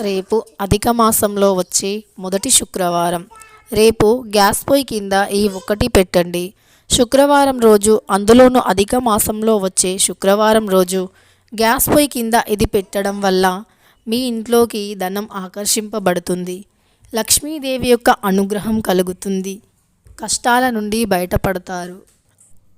రేపు అధిక మాసంలో వచ్చే మొదటి శుక్రవారం. రేపు గ్యాస్ పొయ్యి కింద ఈ ఒక్కటి పెట్టండి. శుక్రవారం రోజు అందులోనూ అధిక మాసంలో వచ్చే శుక్రవారం రోజు గ్యాస్ పొయ్యి కింద ఇది పెట్టడం వల్ల మీ ఇంట్లోకి ధనం ఆకర్షింపబడుతుంది. లక్ష్మీదేవి యొక్క అనుగ్రహం కలుగుతుంది. కష్టాల నుండి బయటపడతారు.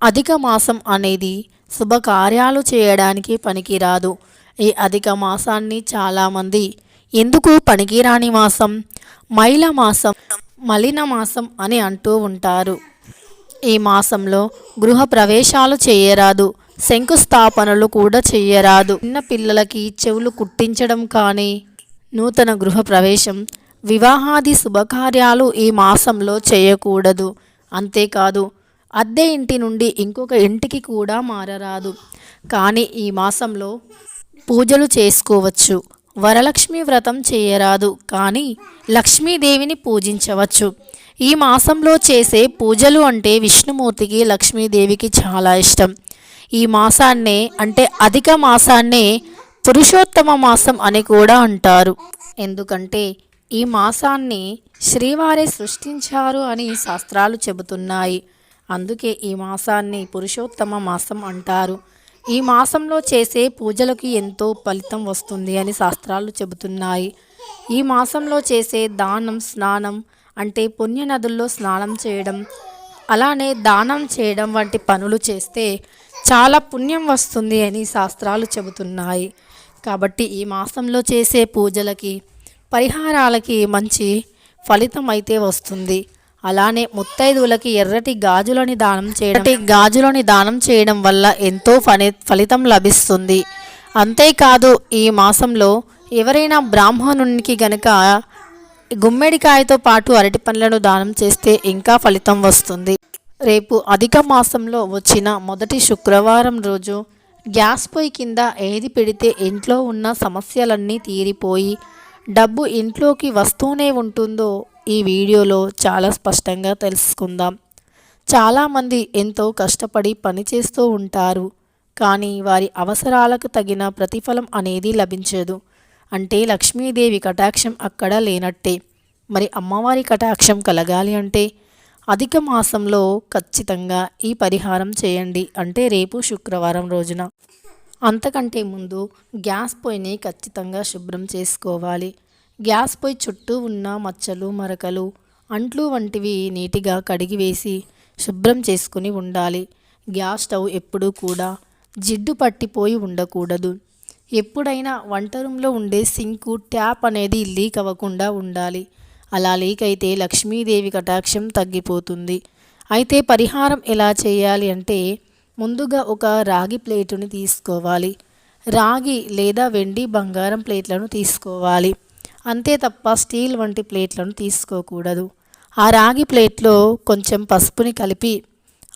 అధిక మాసం అనేది శుభకార్యాలు చేయడానికి పనికిరాదు. ఈ అధిక మాసాన్ని చాలామంది ఎందుకు పనికిరాని మాసం? మైల మాసం మలిన మాసం అని అంటూ ఉంటారు. ఈ మాసంలో గృహ ప్రవేశాలు చేయరాదు శంకుస్థాపనలు కూడా చేయరాదు. చిన్న పిల్లలకి చెవులు కుట్టించడం కానీ నూతన గృహ ప్రవేశం వివాహాది శుభకార్యాలు ఈ మాసంలో చేయకూడదు. అంతేకాదు అద్దె ఇంటి నుండి ఇంకొక ఇంటికి కూడా మారరాదు. కానీ ఈ మాసంలో పూజలు చేసుకోవచ్చు. వరలక్ష్మి వ్రతం చేయరాదు కానీ లక్ష్మీదేవిని పూజించవచ్చు. ఈ మాసంలో చేసే పూజలు అంటే విష్ణుమూర్తికి లక్ష్మీదేవికి చాలా ఇష్టం. ఈ మాసాన్నే అంటే అధిక మాసాన్నే పురుషోత్తమ మాసం అని కూడా అంటారు. ఎందుకంటే ఈ మాసాన్ని శ్రీవారే సృష్టించారు అని శాస్త్రాలు చెబుతున్నాయి. అందుకే ఈ మాసాన్ని పురుషోత్తమ మాసం అంటారు. ఈ మాసంలో చేసే పూజలకు ఎంతో ఫలితం వస్తుంది అని శాస్త్రాలు చెబుతున్నాయి. ఈ మాసంలో చేసే దానం స్నానం అంటే పుణ్య నదుల్లో స్నానం చేయడం అలానే దానం చేయడం వంటి పనులు చేస్తే చాలా పుణ్యం వస్తుంది అని శాస్త్రాలు చెబుతున్నాయి. కాబట్టి ఈ మాసంలో చేసే పూజలకి పరిహారాలకి మంచి ఫలితం అయితే వస్తుంది. అలానే ముత్తైదువులకి ఎర్రటి గాజులని దానం చేయడం గాజులని దానం చేయడం వల్ల ఎంతో ఫలి ఫలితం లభిస్తుంది. అంతేకాదు ఈ మాసంలో ఎవరైనా బ్రాహ్మణునికి గనక గుమ్మడికాయతో పాటు అరటి పండ్లను దానం చేస్తే ఇంకా ఫలితం వస్తుంది. రేపు అధిక మాసంలో వచ్చిన మొదటి శుక్రవారం రోజు గ్యాస్ పొయ్యి కింద ఏది పెడితే ఇంట్లో ఉన్న సమస్యలన్నీ తీరిపోయి డబ్బు ఇంట్లోకి వస్తూనే ఉంటుందో ఈ వీడియోలో చాలా స్పష్టంగా తెలుసుకుందాం. చాలామంది ఎంతో కష్టపడి పనిచేస్తూ ఉంటారు కానీ వారి అవసరాలకు తగిన ప్రతిఫలం అనేది లభించదు. అంటే లక్ష్మీదేవి కటాక్షం అక్కడ లేనట్టే. మరి అమ్మవారి కటాక్షం కలగాలి అంటే అధిక మాసంలో ఖచ్చితంగా ఈ పరిహారం చేయండి అంటే రేపు శుక్రవారం రోజున. అంతకంటే ముందు గ్యాస్ పొయ్యిని ఖచ్చితంగా శుభ్రం చేసుకోవాలి. గ్యాస్ పొయ్యి చుట్టూ ఉన్న మచ్చలు మరకలు అంట్లు వంటివి నీటిగా కడిగివేసి శుభ్రం చేసుకుని ఉండాలి. గ్యాస్ స్టవ్ ఎప్పుడూ కూడా జిడ్డు పట్టిపోయి ఉండకూడదు. ఎప్పుడైనా వంట రూమ్లో ఉండే సింకు ట్యాప్ అనేది లీక్ అవ్వకుండా ఉండాలి. అలా లీక్ అయితే లక్ష్మీదేవి కటాక్షం తగ్గిపోతుంది. అయితే పరిహారం ఎలా చేయాలి అంటే ముందుగా ఒక రాగి ప్లేటుని తీసుకోవాలి. రాగి లేదా వెండి బంగారం ప్లేట్లను తీసుకోవాలి. అంతే తప్ప స్టీల్ వంటి ప్లేట్లను తీసుకోకూడదు. ఆ రాగి ప్లేట్లో కొంచెం పసుపుని కలిపి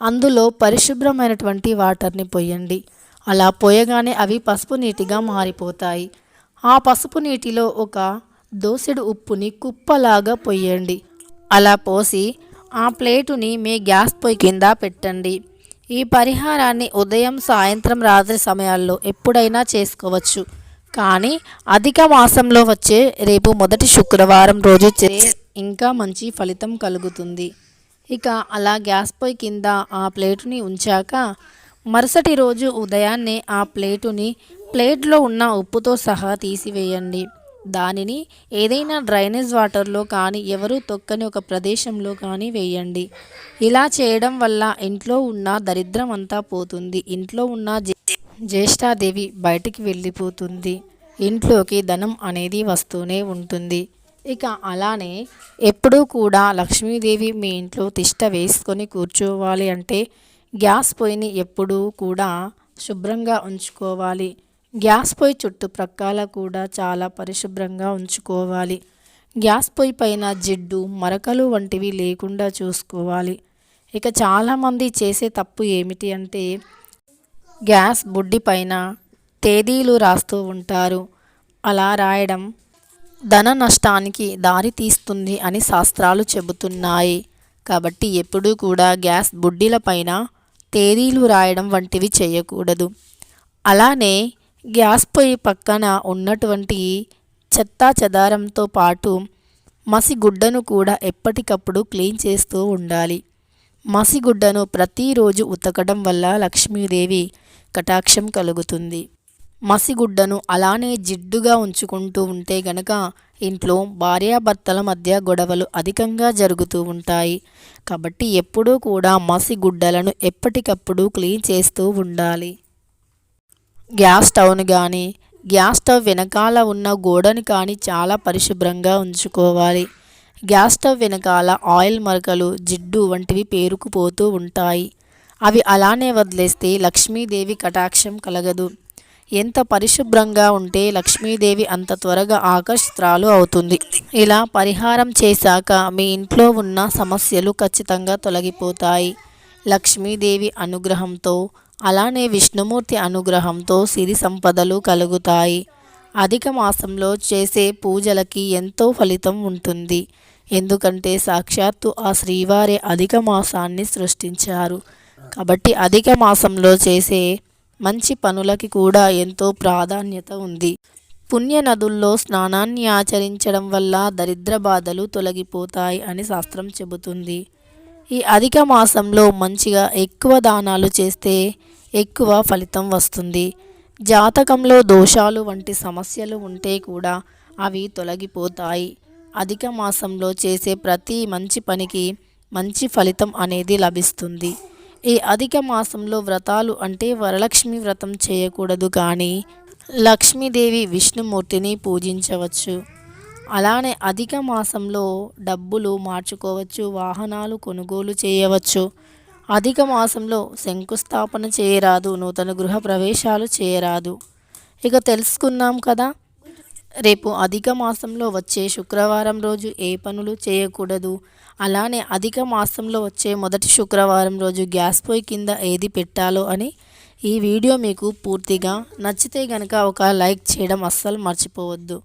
అందులో పరిశుభ్రమైనటువంటి వాటర్ని పోయండి. అలా పోయగానే అవి పసుపు నీటిగా మారిపోతాయి. ఆ పసుపు నీటిలో ఒక దోసెడు ఉప్పుని కుప్పలాగా పోయండి. అలా పోసి ఆ ప్లేటుని మీ గ్యాస్ పొయ్యి కింద పెట్టండి. ఈ పరిహారాన్ని ఉదయం సాయంత్రం రాత్రి సమయాల్లో ఎప్పుడైనా చేసుకోవచ్చు. కానీ అధిక మాసంలో వచ్చే రేపు మొదటి శుక్రవారం రోజు చే ఇంకా మంచి ఫలితం కలుగుతుంది. ఇక అలా గ్యాస్ పొయ్యి కింద ఆ ప్లేటుని ఉంచాక మరుసటి రోజు ఉదయాన్నే ఆ ప్లేటుని ప్లేట్లో ఉన్న ఉప్పుతో సహా తీసివేయండి. దానిని ఏదైనా డ్రైనేజ్ వాటర్లో కానీ ఎవరూ తొక్కని ఒక ప్రదేశంలో కానీ వేయండి. ఇలా చేయడం వల్ల ఇంట్లో ఉన్న దరిద్రం అంతా పోతుంది. ఇంట్లో ఉన్న జ్యేష్ఠాదేవి బయటికి వెళ్ళిపోతుంది. ఇంట్లోకి ధనం అనేది వస్తూనే ఉంటుంది. ఇక అలానే ఎప్పుడూ కూడా లక్ష్మీదేవి మీ ఇంట్లో తిష్ట వేసుకొని కూర్చోవాలి అంటే గ్యాస్ పొయ్యిని ఎప్పుడూ కూడా శుభ్రంగా ఉంచుకోవాలి. గ్యాస్ పొయ్యి చుట్టుప్రక్కల కూడా చాలా పరిశుభ్రంగా ఉంచుకోవాలి. గ్యాస్ పొయ్యి పైన జిడ్డు మరకలు వంటివి లేకుండా చూసుకోవాలి. ఇక చాలామంది చేసే తప్పు ఏమిటి అంటే గ్యాస్ బుడ్డి పైన తేదీలు రాస్తూ ఉంటారు. అలా రాయడం ధన నష్టానికి దారి తీస్తుంది అని శాస్త్రాలు చెబుతున్నాయి. కాబట్టి ఎప్పుడూ కూడా గ్యాస్ బుడ్డిల పైన తేదీలు రాయడం వంటివి చేయకూడదు. అలానే గ్యాస్ పొయ్యి పక్కన ఉన్నటువంటి చెత్తా చెదారంతో పాటు మసిగుడ్డను కూడా ఎప్పటికప్పుడు క్లీన్ చేస్తూ ఉండాలి. మసిగుడ్డను ప్రతిరోజు ఉతకడం వల్ల లక్ష్మీదేవి కటాక్షం కలుగుతుంది. మసిగుడ్డను అలానే జిడ్డుగా ఉంచుకుంటూ ఉంటే గనక ఇంట్లో భార్యాభర్తల మధ్య గొడవలు అధికంగా జరుగుతూ ఉంటాయి. కాబట్టి ఎప్పుడూ కూడా మసిగుడ్డలను ఎప్పటికప్పుడు క్లీన్ చేస్తూ ఉండాలి. గ్యాస్ స్టవ్ను కానీ గ్యాస్ స్టవ్ వెనకాల ఉన్న గోడను కానీ చాలా పరిశుభ్రంగా ఉంచుకోవాలి. గ్యాస్ స్టవ్ వెనకాల ఆయిల్ మరకలు జిడ్డు వంటివి పేరుకుపోతూ ఉంటాయి. అవి అలానే వదిలేస్తే లక్ష్మీదేవి కటాక్షం కలగదు. ఎంత పరిశుభ్రంగా ఉంటే లక్ష్మీదేవి అంత త్వరగా ఆకర్షితురాలు అవుతుంది. ఇలా పరిహారం చేశాక మీ ఇంట్లో ఉన్న సమస్యలు ఖచ్చితంగా తొలగిపోతాయి. లక్ష్మీదేవి అనుగ్రహంతో అలానే విష్ణుమూర్తి అనుగ్రహంతో సిరి సంపదలు కలుగుతాయి. అధిక మాసంలో చేసే పూజలకి ఎంతో ఫలితం ఉంటుంది. ఎందుకంటే సాక్షాత్తు ఆ శ్రీవారే అధిక మాసాన్ని సృష్టించారు. కాబట్టి అధిక మాసంలో చేసే మంచి పనులకి కూడా ఎంతో ప్రాధాన్యత ఉంది. పుణ్య నదుల్లో స్నానాన్ని ఆచరించడం వల్ల దరిద్ర బాధలు తొలగిపోతాయి అని శాస్త్రం చెబుతుంది. ఈ అధిక మాసంలో మంచిగా ఎక్కువ దానాలు చేస్తే ఎక్కువ ఫలితం వస్తుంది. జాతకంలో దోషాలు వంటి సమస్యలు ఉంటే కూడా అవి తొలగిపోతాయి. అధిక మాసంలో చేసే ప్రతి మంచి పనికి మంచి ఫలితం అనేది లభిస్తుంది. ఈ అధిక మాసంలో వ్రతాలు అంటే వరలక్ష్మి వ్రతం చేయకూడదు కానీ లక్ష్మీదేవి విష్ణుమూర్తిని పూజించవచ్చు. అలానే అధిక మాసంలో డబ్బులు మార్చుకోవచ్చు వాహనాలు కొనుగోలు చేయవచ్చు. అధిక మాసంలో శంకుస్థాపన చేయరాదు నూతన గృహ ప్రవేశాలు చేయరాదు. ఇక తెలుసుకున్నాం కదా రేపు అధిక మాసంలో వచ్చే శుక్రవారం రోజు ఏ పనులు చేయకూడదు? అలానే అధిక మాసంలో వచ్చే మొదటి శుక్రవారం రోజు గ్యాస్ పొయ్యి కింద ఏది పెట్టాలో అని ఈ వీడియో మీకు పూర్తిగా నచ్చితే గనక ఒక లైక్ చేయడం అస్సలు మర్చిపోవద్దు.